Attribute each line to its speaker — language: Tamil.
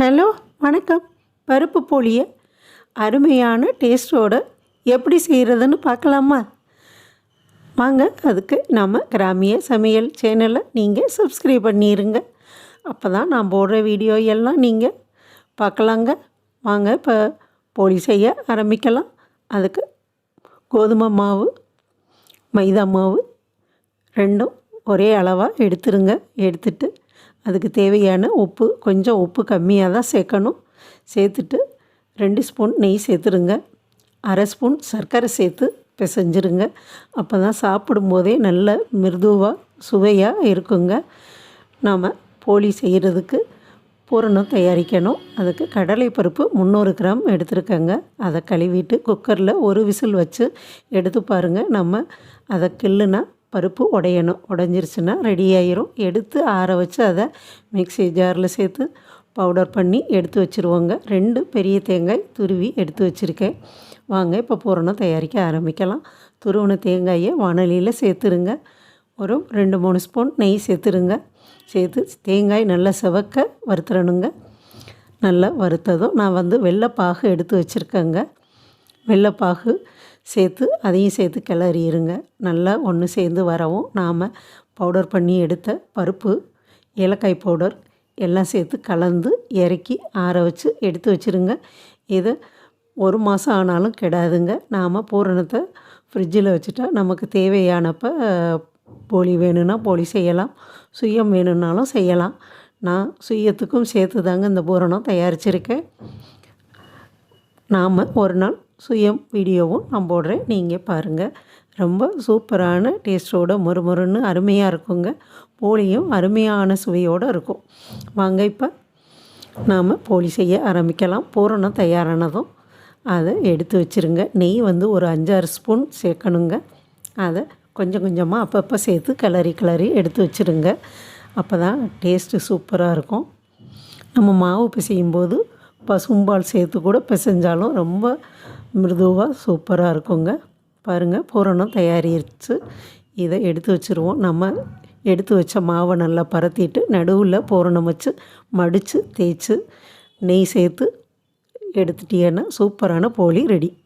Speaker 1: ஹலோ வணக்கம். பருப்பு போலியை அருமையான டேஸ்ட்டோட எப்படி செய்கிறதுன்னு பார்க்கலாமா? வாங்க அதுக்கு நம்ம கிராமிய சமையல் சேனலை நீங்கள் சப்ஸ்கிரைப் பண்ணிடுங்க அப்போ தான் நான் போடுற வீடியோ எல்லாம் நீங்கள் பார்க்கலாங்க. வாங்க இப்போ போலி செய்ய ஆரம்பிக்கலாம். அதுக்கு கோதுமை மாவு மைதா மாவு ரெண்டும் ஒரே அளவாக எடுத்துருங்க. எடுத்துட்டு அதுக்கு தேவையான உப்பு கொஞ்சம் உப்பு கம்மியாக தான் சேர்க்கணும். சேர்த்துட்டு ரெண்டு ஸ்பூன் நெய் சேர்த்துருங்க. அரை ஸ்பூன் சர்க்கரை சேர்த்து பிசைஞ்சிருங்க. அப்போ தான் சாப்பிடும்போதே நல்ல மிருதுவாக சுவையாக இருக்குங்க. நாம் போலி செய்கிறதுக்கு பூரணம் தயாரிக்கணும். அதுக்கு கடலை பருப்பு முந்நூறு கிராம் எடுத்துருக்கேங்க. அதை கழுவிட்டு குக்கரில் ஒரு விசில் வச்சு எடுத்து பாருங்கள் நம்ம அதை கிள்ளுனா பருப்பு உடையணும். உடஞ்சிருச்சுன்னா ரெடி ஆயிரும். எடுத்து ஆற வச்சு அதை மிக்ஸி ஜாரில் சேர்த்து பவுடர் பண்ணி எடுத்து வச்சுருவோங்க. ரெண்டு பெரிய தேங்காய் துருவி எடுத்து வச்சுருக்கேன். வாங்க இப்போ பூரணம் தயாரிக்க ஆரம்பிக்கலாம். துருவன தேங்காயை வானலியில் சேர்த்துருங்க. ஒரு ரெண்டு மூணு ஸ்பூன் நெய் சேர்த்துருங்க. சேர்த்து தேங்காய் நல்லா செவக்க வறுத்துறணுங்க நல்லா வறுத்ததும் நான் வந்து வெள்ளைப்பாகு எடுத்து வச்சுருக்கேங்க. வெள்ளைப்பாகு சேர்த்து அதையும் சேர்த்து கிளறிடுங்க நல்லா ஒன்று சேர்ந்து வரவும் நாம் பவுடர் பண்ணி எடுத்த பருப்பு ஏலக்காய் பவுடர் எல்லாம் சேர்த்து கலந்து இறக்கி ஆற வச்சு எடுத்து வச்சுருங்க. இது ஒரு மாதம் ஆனாலும் கெடாதுங்க. நாம் பூரணத்தை ஃப்ரிட்ஜில் வச்சுட்டா நமக்கு தேவையானப்போ போலி வேணும்னா போலி செய்யலாம். சுயம் வேணும்னாலும் செய்யலாம். நான் சுயத்துக்கும் சேர்த்து தாங்க இந்த பூரணம் தயாரிச்சிருக்கேன். நாம் ஒரு நாள் சுயம் வீடியோவும் நான் போடுறேன். நீங்கள் பாருங்கள் ரொம்ப சூப்பரான டேஸ்ட்டோட மொறுமொறுன்னு அருமையாக இருக்குங்க. போலியும் அருமையான சுவையோடு இருக்கும். வாங்க இப்போ நாம் போலி செய்ய ஆரம்பிக்கலாம். பூரணம் தயாரானதும் அதை எடுத்து வச்சுருங்க. நெய் வந்து ஒரு அஞ்சாறு ஸ்பூன் சேர்க்கணுங்க. அதை கொஞ்சம் கொஞ்சமாக அப்பப்போ சேர்த்து கிளறி கிளறி எடுத்து வச்சுருங்க. அப்போ தான் டேஸ்ட்டு சூப்பராக இருக்கும். நம்ம மாவு பிசையும் போது பசும்பால் சேர்த்து கூட பிசைஞ்சாலும் ரொம்ப மிருதுவாக சூப்பராக இருக்குங்க. பாருங்கள் பூரணம் தயாரிச்சு இதை எடுத்து வச்சுருவோம். நம்ம எடுத்து வச்ச மாவை நல்லா பரத்திட்டு நடுவில் பூரணம் வச்சு மடித்து தேய்ச்சி நெய் சேர்த்து எடுத்துட்டீங்கன்னா சூப்பரான போலி ரெடி.